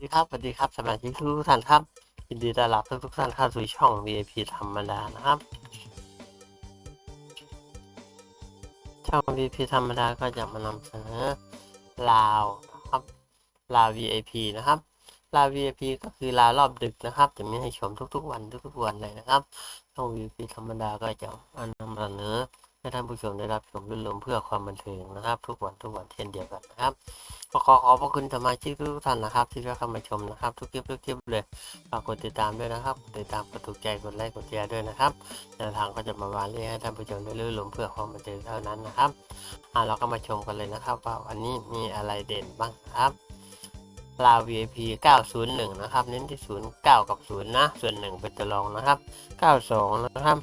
สวัสดีครับ สวัสดีครับสมาชิกทุกท่านครับ ยินดีต้อนรับทุกๆท่านเข้าสู่ช่อง VIP ธรรมดานะครับ ช่อง VIP ธรรมดาก็จะมานำเสนอลาวนะครับ ลาว VIP นะครับ ลาว VIP ก็คือลาวรอบดึกนะครับ จะมีให้ชมทุกๆวันทุกๆวันเลยนะครับ ช่อง VIP ธรรมดาก็จะมานำเสนอ ให้ท่านผู้ชมได้รับชมรื่นรมเพื่อความบันเทิงนะครับ ทุกวันทุกวันเช่นเดียวกันนะครับขอขอขอบพระคุณสมาชิกทุกท่านนะครับ ที่เข้ามาชมนะครับ ทุกคลิปทุกคลิปเลยฝากกดติดตามด้วยนะครับกดติดตามกดถูกใจกดไลค์กดแชร์ด้วยนะครับแนวทางก็จะมาวานเรียให้ท่านผู้ชมได้รื่นรมเพื่อความบันเทิงเท่านั้นนะครับอ่าเราก็มาชมกันเลยนะครับ ว่าวันนี้มีอะไรเด่นบ้างครับลาว VIP 901 นะครับ เน้นที่ 09 กับ 0 นะ ส่วน 1 เป็นตัวรองนะครับ 92 นะครับ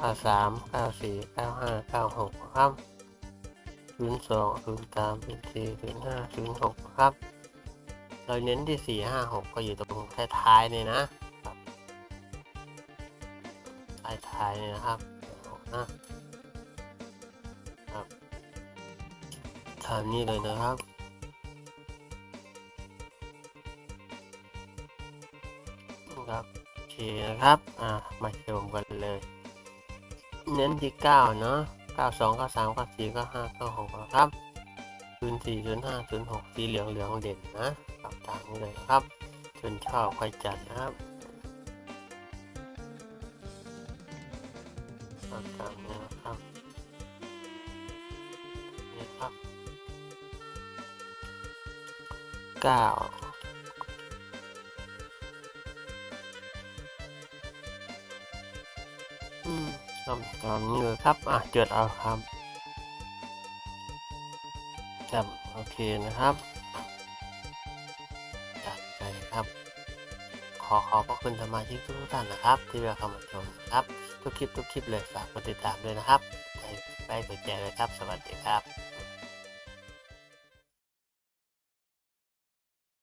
93 94 95 96ครับศูนย์สองศูนย์สามศูนย์สี่ศูนย์ห้าศูนย์หกครับ เราเน้นที่สี่ห้าหกก็อยู่ตรงท้ายๆเนี่ยนะท้ายๆเนี่นะครับนะครับตามนี้เลยนะครับครับโอเคนะครับ อ่ามาชมกันเลย เน้นที่เก้าเนาะเก้าสองเก้าสามเก้าสี่เก้าห้าเก้าหกครับศูนย์สี่ศูนย์ห้าศูนย์หกสีเหลืองเหลืองเด่นนะครับตามนี้เลยครับชนชอบค่อยจัดนะครับครับตามนี้นะครับนี่ครับเก้าอืมำตามนี้เลยครับ อะจดเอาครับครับโอเคนะครับจัดไปครับ ขอขอบพระคุณสมาชิกทุกท่านนะครับ ที่เราเข้ามาชมนะครับ ทุกคลิปทุกคลิปเลยฝากกดติดตามด้วยนะครับไปไปกดแชร์เลยครับ สวัสดีครับ